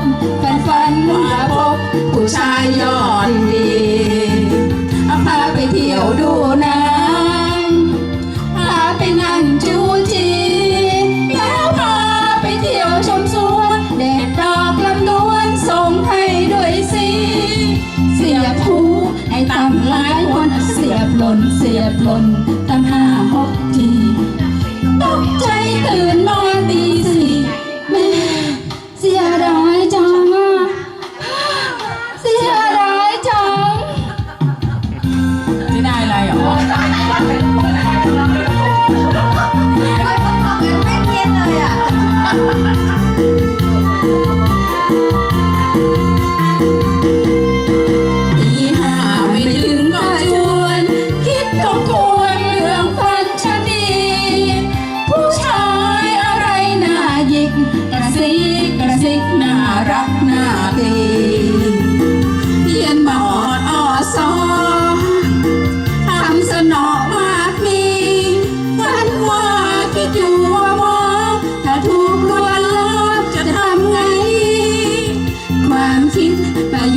บฝันฝันมาพบผู้ชายยอดดีพาไปเที่ยวดูนางพาไปนั่งจูจีแล้วพาไปเที่ยวชมสวนแดดดอกลำดวนส่งให้ด้วยสีเสียบหูให้ตำหลายคนเสียบหล่นเสียบหล่น ตี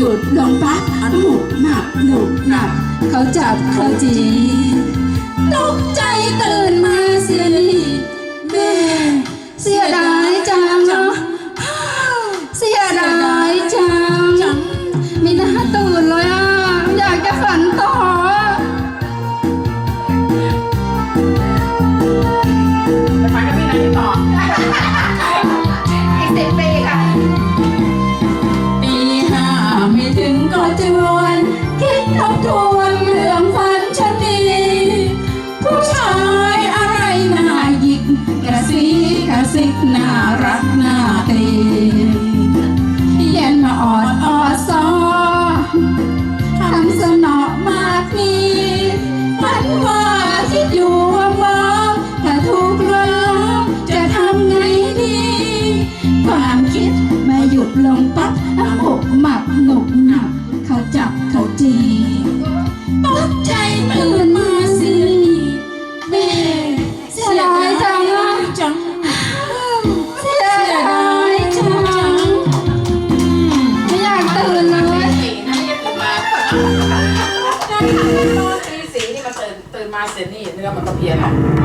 หยุดลงปักหนุกหนักหนุกหนักเขาจับเขาจีตกใจตื่นมาเสียนี่แม่เสียดายจังเนาะเสียดายจังไม่น่าตื่นเลยอะอยากจะฝันต่อไปฟังกันที่ไหนต่อ จับเขาจีตกใจตื่นมาสิแม่เสียดายจังจังเสียดายจังไม่อยากตื่นเลยสีนะไม่ได้ตื่นมาตอนสีนี่มาตื่นตื่นมาเสร็จนี่เนื้อมันก็เพี้ยนหรอก